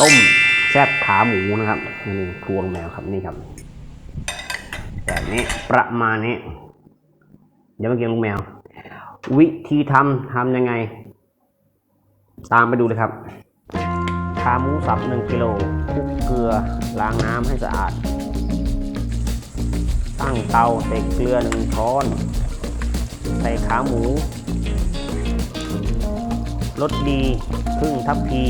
ต้มแซบขาหมูนะครับนี่ครวงแมวครับนี่ครับแบบนี้ประมาณนี้ เดี๋ยวมากินลุงแมว วิธีทำทำยังไง ตามไปดูเลยครับขาหมูสับ1กิโลคลุกเกลือล้างน้ำให้สะอาด ตั้งเตาใส่เกลือหนึ่งช้อน ใส่ขาหมูรสดีครึ่งทัพพี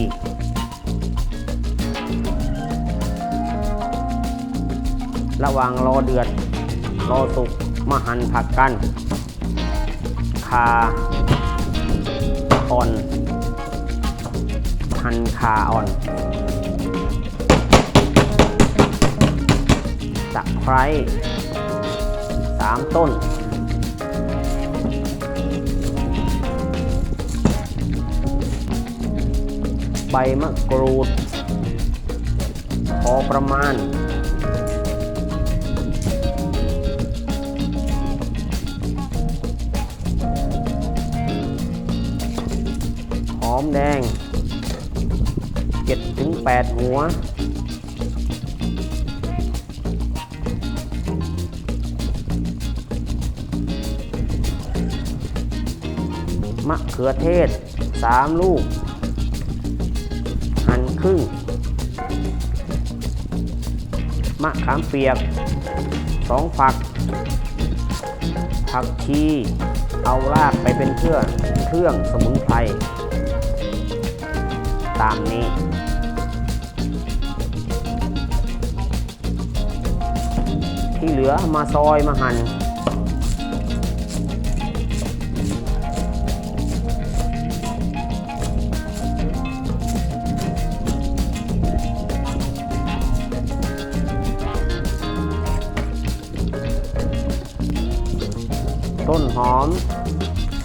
ระหว่างรอเดือด รอสุกมาหั่นผักกันคาอ่อน หั่นคาอ่อนตะไคร้สามต้น ใบมะกรูด พอประมาณ อมแดง7ถึง8หัว มะเขือเทศ 3 ลูก หั่นครึ่ง มะขามเปียก 2 ฝัก ผักชี เอารากไปเป็นเครื่องเครื่องสมุนไพร ตามนี้ ที่เหลือมาซอยมาหั่นต้นหอม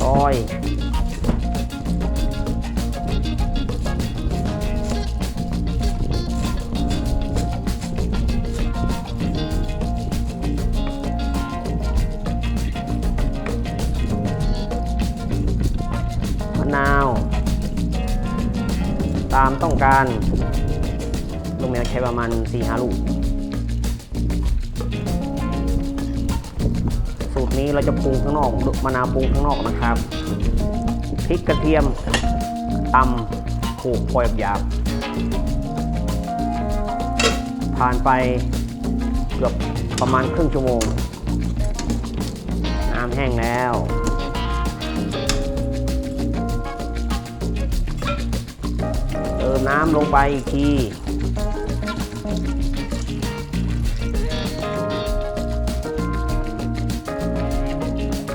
ซอย ตามต้องการลูกแมวใช้ประมาณ4 5ลูก สูตรนี้เราจะปรุงข้างนอกมะนาวปรุงข้างนอกนะครับพริกกระเทียมตำผูกปล่อยหยาบผ่านไปเกือบประมาณครึ่งชั่วโมง น้ำแห้งแล้ว ลงไปอีกที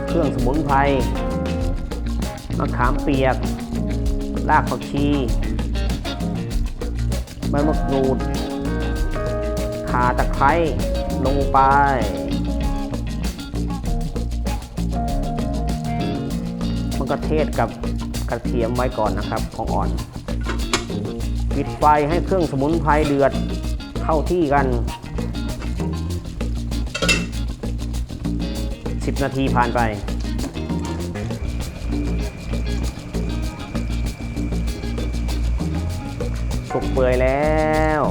เครื่องสมุนไพรมะขามเปียก รากผักชีใบมะกรูดข่าตะไคร้ลงไปมันก็เทศกับกระเทียมไว้ก่อนนะครับ ของอ่อน ปิดไฟให้เครื่องสมุนไพรเดือดเข้าที่กัน 10 นาทีผ่านไป สุกเปื่อยแล้ว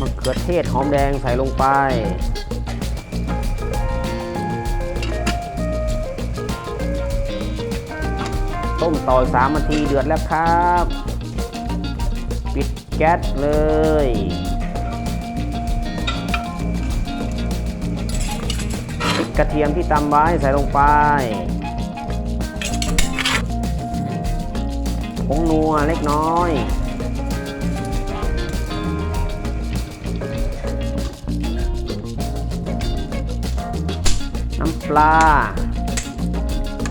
มะเขือเทศหอมแดงใส่ลงไป ต้มต่อ3นาทีเดือดแล้วครับ ปิดแก๊สเลย กระเทียมที่ตำไว้ใส่ลงไปผงนัวเล็กน้อย น้ำปลา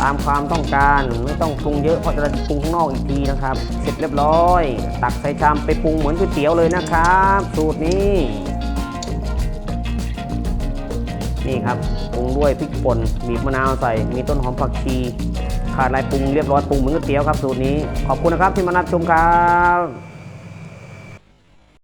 ตามความต้องการไม่ต้องปรุงเยอะเพราะจะปรุงข้างนอกอีกทีนะครับ เสร็จเรียบร้อย ตักใส่ชามไปปรุงเหมือนก๋วยเตี๋ยวเลยนะครับ สูตรนี้ นี่ครับปรุงด้วยพริกป่นบีบมะนาวใส่มีต้นหอมผักชีขาดลายปรุงเรียบร้อยปรุงเหมือนก๋วยเตี๋ยวครับสูตรนี้ขอบคุณนะครับที่มารับชมครับ